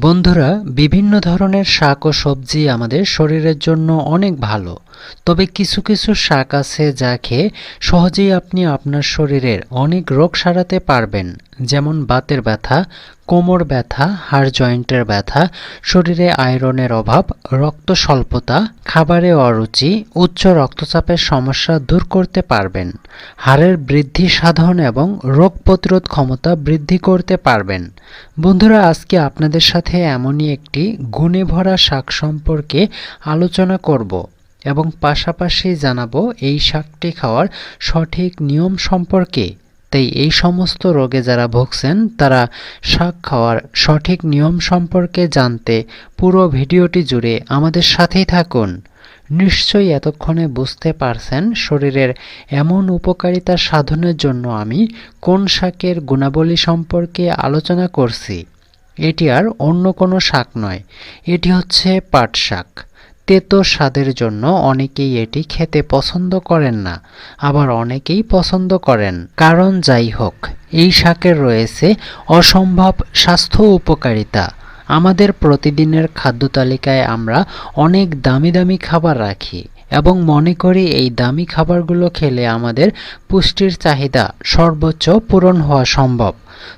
বন্ধুরা, বিভিন্ন ধরনের শাক ও সবজি আমাদের শরীরের জন্য অনেক ভালো। তবে কিছু কিছু শাক আছে যা খেয়ে সহজেই আপনি আপনার শরীরের অনেক রোগ সারাতে পারবেন। যেমন বাতের ব্যথা কোমর ব্যথা, হাড় জয়েন্টের ব্যথা, শরীরে আয়রনের অভাব, রক্ত স্বল্পতা, খাবারে অরুচি, উচ্চ রক্তচাপের সমস্যা দূর করতে পারবেন। হাড়ের বৃদ্ধি সাধন এবং রোগ প্রতিরোধ ক্ষমতা বৃদ্ধি করতে পারবেন। বন্ধুরা, আজকে আপনাদের সাথে এমনই একটি গুণে ভরা শাক সম্পর্কে আলোচনা করব এবং পাশাপাশি জানাব এই শাকটি খাওয়ার সঠিক নিয়ম সম্পর্কে। তাই এই সমস্ত রোগে যারা ভুগছেন, তারা শাক খাওয়ার সঠিক নিয়ম সম্পর্কে জানতে পুরো ভিডিওটি জুড়ে আমাদের সাথেই থাকুন। নিশ্চয়ই এতক্ষণে বুঝতে পারছেন শরীরের এমন উপকারিতা সাধনের জন্য আমি কোন শাকের গুণাবলী সম্পর্কে আলোচনা করছি। এটি আর অন্য কোনো শাক নয়, এটি হচ্ছে পাট শাক। তেতো স্বাদের জন্য অনেকেই এটি খেতে পছন্দ করেন না, আবার অনেকেই পছন্দ করেন। কারণ যাই হোক, এই শাকের রয়েছে অসম্ভব স্বাস্থ্য উপকারিতা। আমাদের প্রতিদিনের খাদ্য তালিকায় আমরা অনেক দামি দামি খাবার রাখি। এবং মনে করি এই দামি খাবারগুলো খেলে আমাদের পুষ্টির চাহিদা সর্বোচ্চ পূরণ হওয়া সম্ভব।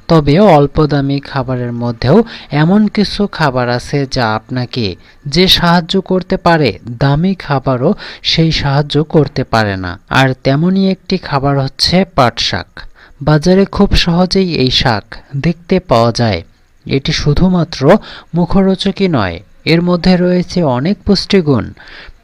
তবে অল্প দামি খাবারের মধ্যেও এমন কিছু খাবার আছে যা আপনাকে যে সাহায্য করতে পারে, দামি খাবারও সেই সাহায্য করতে পারে না। আর তেমনই একটি খাবার হচ্ছে পাট শাক। বাজারে খুব সহজেই এই শাক দেখতে পাওয়া যায়। এটি শুধুমাত্র মুখরোচকই নয় এর মধ্যে রয়েছে অনেক পুষ্টিগুণ।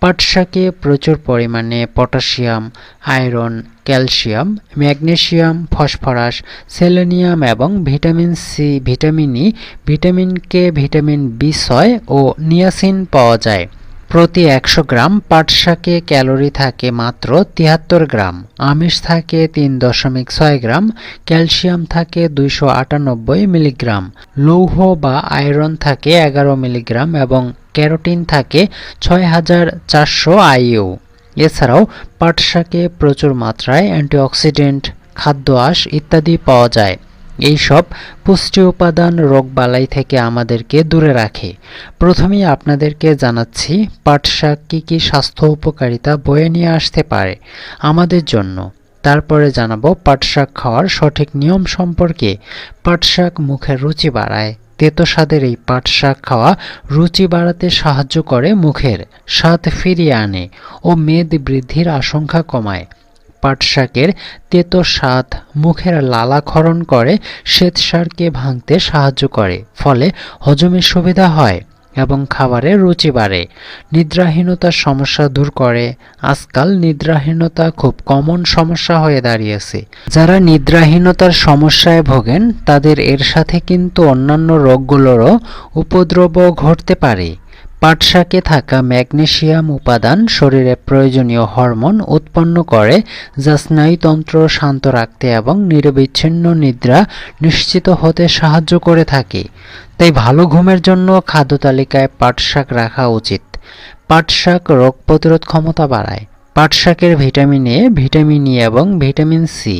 পাটশাকে প্রচুর পরিমাণে potassium, iron, calcium magnesium phosphorus, selenium এবং vitamin C, vitamin E, vitamin K, vitamin B ছয় ও নিয়াসিন পাওয়া যায়। প্রতি একশো গ্রাম পাট শাকে ক্যালোরি থাকে মাত্র তিয়াত্তর গ্রাম। আমিষ থাকে তিন দশমিক ছয় গ্রাম, ক্যালসিয়াম থাকে দুইশো আটানব্বই মিলিগ্রাম, লৌহ বা আয়রন থাকে এগারো মিলিগ্রাম এবং ক্যারোটিন থাকে ছয় হাজার চারশো আইইউ। এছাড়াও পাট শাকে প্রচুর মাত্রায় অ্যান্টিঅক্সিডেন্ট, খাদ্য আঁশ ইত্যাদি পাওয়া যায়। এইসব পুষ্টি উপাদান রোগবালাই থেকে আমাদেরকে দূরে রাখে। প্রথমেই আপনাদেরকে জানাচ্ছি পাট শাক কী কী স্বাস্থ্য উপকারিতা বয়ে নিয়ে আসতে পারে আমাদের জন্য। তারপরে জানাব পাট শাক খাওয়ার সঠিক নিয়ম সম্পর্কে। পাট শাক মুখের রুচি বাড়ায়। তেতো স্বাদের এই পাট শাক খাওয়া রুচি বাড়াতে সাহায্য করে মুখের স্বাদ ফিরিয়ে আনে ও মেদ বৃদ্ধির আশঙ্কা কমায়। পাট শাকের তেতো স্বাদ মুখের লালাক্ষরণ করে, শ্বেতসারকে ভাঙতে সাহায্য করে, ফলে হজমের সুবিধা হয় এবং খাবারে রুচি বাড়ে। নিদ্রাহীনতার সমস্যা দূর করে। আজকাল নিদ্রাহীনতা খুব কমন সমস্যা হয়ে দাঁড়িয়েছে। যারা নিদ্রাহীনতার সমস্যায় ভোগেন, তাদের এর সাথে কিন্তু অন্যান্য রোগগুলোরও উপদ্রব ঘটতে পারে। পাট শাকে থাকা ম্যাগনেশিয়াম উপাদান শরীরে প্রয়োজনীয় হরমোন উৎপন্ন করে, যা স্নায়ুতন্ত্র শান্ত রাখতে এবং নিরবিচ্ছিন্ন নিদ্রা নিশ্চিত হতে সাহায্য করে থাকে। তাই ভালো ঘুমের জন্য খাদ্য তালিকায় পাট শাক রাখা উচিত। পাট শাক রোগ প্রতিরোধ ক্ষমতা বাড়ায়। পাট শাকের ভিটামিন এ, ভিটামিন ই এবং ভিটামিন সি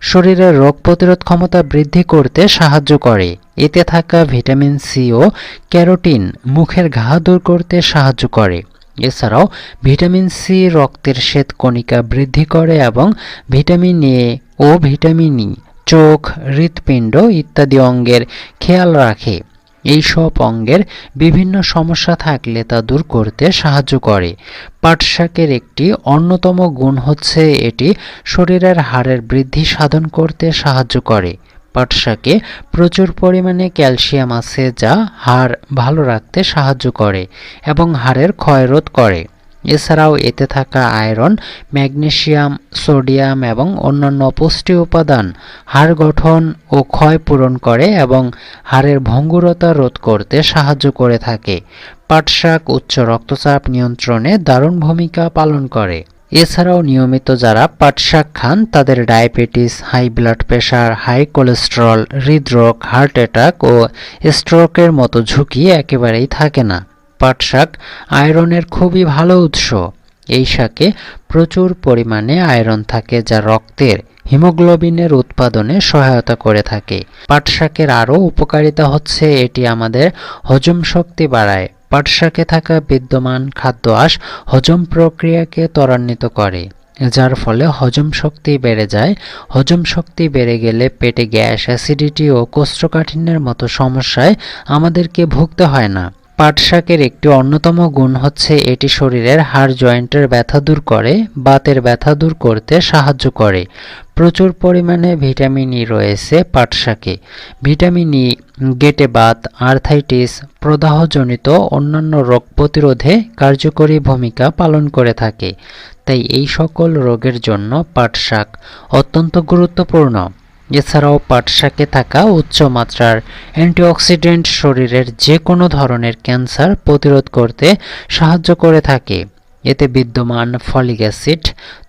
শরীরের রোগ প্রতিরোধ ক্ষমতা বৃদ্ধি করতে সাহায্য করে। এতে থাকা ভিটামিন সি ও ক্যারোটিন মুখের ঘা দূর করতে সাহায্য করে। এছাড়াও ভিটামিন সি রক্তের শ্বেত কণিকা বৃদ্ধি করে এবং ভিটামিন এ ও ভিটামিন ই চোখ, হৃৎপিণ্ড ইত্যাদি অঙ্গের খেয়াল রাখে। এই সব অঙ্গের বিভিন্ন সমস্যা থাকলে তা দূর করতে সাহায্য করে। পাট শাকের একটি অন্যতম গুণ হচ্ছে এটি শরীরের হাড়ের বৃদ্ধি সাধন করতে সাহায্য করে। পাট শাকে প্রচুর পরিমাণে ক্যালসিয়াম আছে যা হাড় ভালো রাখতে সাহায্য করে এবং হাড়ের ক্ষয়রোধ করে। এছাড়াও এতে থাকা আয়রন ম্যাগনেশিয়াম সোডিয়াম এবং অন্যান্য পুষ্টি উপাদান হাড় গঠন ও ক্ষয় পূরণ করে এবং হাড়ের ভঙ্গুরতা রোধ করতে সাহায্য করে থাকে। পাট শাক উচ্চ রক্তচাপ নিয়ন্ত্রণে দারুণ ভূমিকা পালন করে। এছাড়াও নিয়মিত যারা পাট শাক খান, তাদের diabetes, high blood pressure high cholesterol, হৃদরোগ, হার্ট অ্যাটাক ও স্ট্রোকের মতো ঝুঁকি একেবারেই থাকে না। পাট শাক আয়রনের খুবই ভালো উৎস। এই শাকে প্রচুর পরিমাণে আয়রন থাকে যা রক্তের, হিমোগ্লোবিনের উৎপাদনে সহায়তা করে থাকে। পাট শাকের আরও উপকারিতা হচ্ছে এটি আমাদের হজম শক্তি বাড়ায়। পাট শাকে থাকা বিদ্যমান খাদ্য আঁশ হজম প্রক্রিয়াকে ত্বরান্বিত করে, যার ফলে হজম শক্তি বেড়ে যায়। হজম শক্তি বেড়ে গেলে পেটে গ্যাস, অ্যাসিডিটি ও কোষ্ঠকাঠিন্যের মতো সমস্যায় আমাদেরকে ভুগতে হয় না। পাট শাকের একটি অন্যতম গুণ হচ্ছে এটি শরীরের হাড় জয়েন্টের ব্যথা দূর করে, বাতের ব্যথা দূর করতে সাহায্য করে। প্রচুর পরিমাণে ভিটামিন ই রয়েছে পাট শাকে ভিটামিন ই, গেটে বাত, আর্থাইটিস, প্রদাহজনিত অন্যান্য রোগ প্রতিরোধে কার্যকরী ভূমিকা পালন করে থাকে। তাই এই সকল রোগের জন্য পাট শাক অত্যন্ত গুরুত্বপূর্ণ। এছাড়াও পাট শাকে থাকা উচ্চ মাত্রার অ্যান্টিঅক্সিডেন্ট শরীরের যে কোনো ধরনের ক্যান্সার প্রতিরোধ করতে সাহায্য করে থাকে। এতে বিদ্যমান ফলিক অ্যাসিড,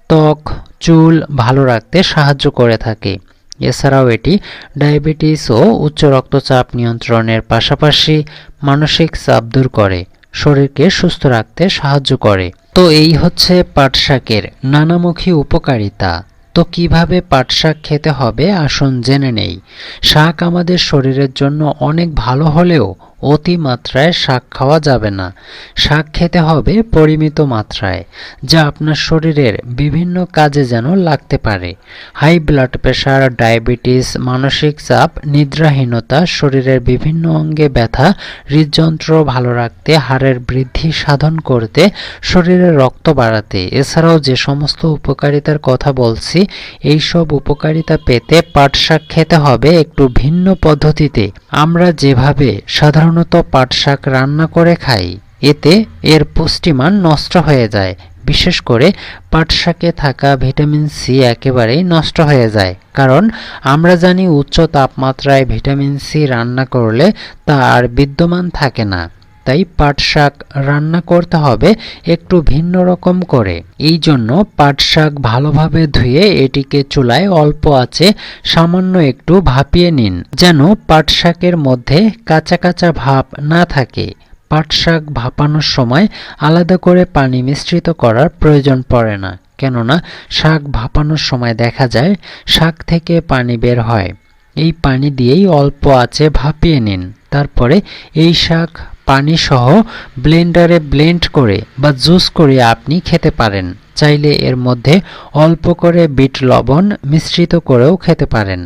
ত্বক, চুল ভালো রাখতে সাহায্য করে থাকে। এছাড়াও এটি ডায়াবেটিস ও উচ্চ রক্তচাপ নিয়ন্ত্রণের পাশাপাশি মানসিক চাপ দূর করে, শরীরকে সুস্থ রাখতে সাহায্য করে। তো এই হচ্ছে পাট শাকের নানামুখী উপকারিতা। তো কীভাবে পাট শাক খেতে হবে আসুন জেনে নেই। শাক আমাদের শরীরের জন্য অনেক ভালো হলেও অতি মাত্রায় শাক খাওয়া যাবে না। শাক খেতে হবে পরিমিত মাত্রায়, যা আপনার শরীরের বিভিন্ন কাজে যেন লাগতে পারে। হাই ব্লাড প্রেশার ডায়াবেটিস, মানসিক চাপ, নিদ্রাহীনতা, শরীরের বিভিন্ন অঙ্গে ব্যথা, হৃদযন্ত্র ভালো রাখতে, হাড়ের বৃদ্ধি সাধন করতে, শরীরের রক্ত বাড়াতে। এছাড়াও যে সমস্ত উপকারিতার কথা বলছি এই সব উপকারিতা পেতে পাট শাক খেতে হবে একটু ভিন্ন পদ্ধতিতে। আমরা যেভাবে সাধারণত পাটশাক রান্না করে খাই। এতে এর পুষ্টিমান নষ্ট হয়ে যায়। বিশেষ করে পাটশাকে থাকা ভিটামিন সি একেবারেই নষ্ট হয়ে যায়। কারণ আমরা জানি উচ্চ তাপমাত্রায় ভিটামিন সি রান্না করলে তা আর বিদ্যমান থাকে না। তাই পাট শাক রান্না করতে হবে একটু ভিন্ন রকম করে। এই জন্য পাট শাক ভালোভাবে ধুয়ে এটিকে চুলায় অল্প আছে সামান্য একটু ভাপিয়ে নিন, যেন পাট শাকের মধ্যে কাঁচা কাঁচা ভাব না থাকে। পাট শাক ভাপানোর সময় আলাদা করে পানি মিশ্রিত করার প্রয়োজন পড়ে না, কেননা শাক ভাপানোর সময় দেখা যায় শাক থেকে পানি বের হয়। এই পানি দিয়েই অল্প আছে ভাপিয়ে নিন। তারপরে এই শাক পানি সহ ব্লেন্ডারে ব্লেন্ড করে বা জুস করে আপনি খেতে পারেন। চাইলে এর মধ্যে অল্প করে বিট লবণ মিশ্রিত করেও খেতে পারেন।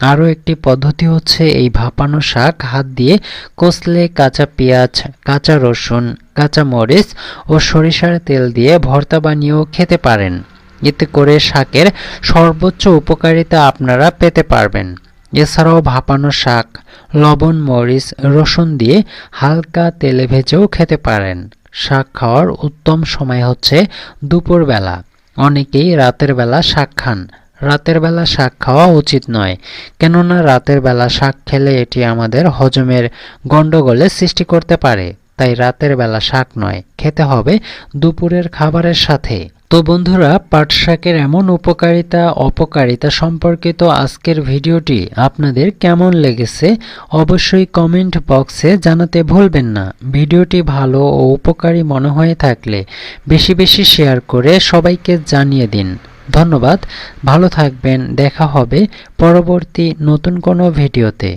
আরও একটি পদ্ধতি হচ্ছে এই ভাপানো শাক হাত দিয়ে কষলে কাঁচা পেঁয়াজ, কাঁচা রসুন, কাঁচা মরিচ ও সরিষার তেল দিয়ে ভর্তা বানিয়েও খেতে পারেন। এতে করে শাকের সর্বোচ্চ উপকারিতা আপনারা পেতে পারবেন। এছাড়াও ভাপানো শাক, লবণ, মরিচ, রসুন দিয়ে হালকা তেলে ভেজেও খেতে পারেন। শাক খাওয়ার উত্তম সময় হচ্ছে দুপুরবেলা। অনেকেই রাতের বেলা শাক খান। রাতের বেলা শাক খাওয়া উচিত নয়, কেননা রাতের বেলা শাক খেলে এটি আমাদের হজমের গণ্ডগোলের সৃষ্টি করতে পারে। তাই রাতের বেলা শাক নয়, খেতে হবে দুপুরের খাবারের সাথে। তো বন্ধুরা পাট শাকের এমন উপকারিতা, অপকারিতা সম্পর্কিত আজকের ভিডিওটি আপনাদের কেমন লেগেছে অবশ্যই কমেন্ট বক্সে জানাতে ভুলবেন না। ভিডিওটি ভালো ও উপকারী মনে হয়ে থাকলে বেশি বেশি শেয়ার করে সবাইকে জানিয়ে দিন। ধন্যবাদ, ভালো থাকবেন, দেখা হবে পরবর্তী নতুন কোনো ভিডিওতে।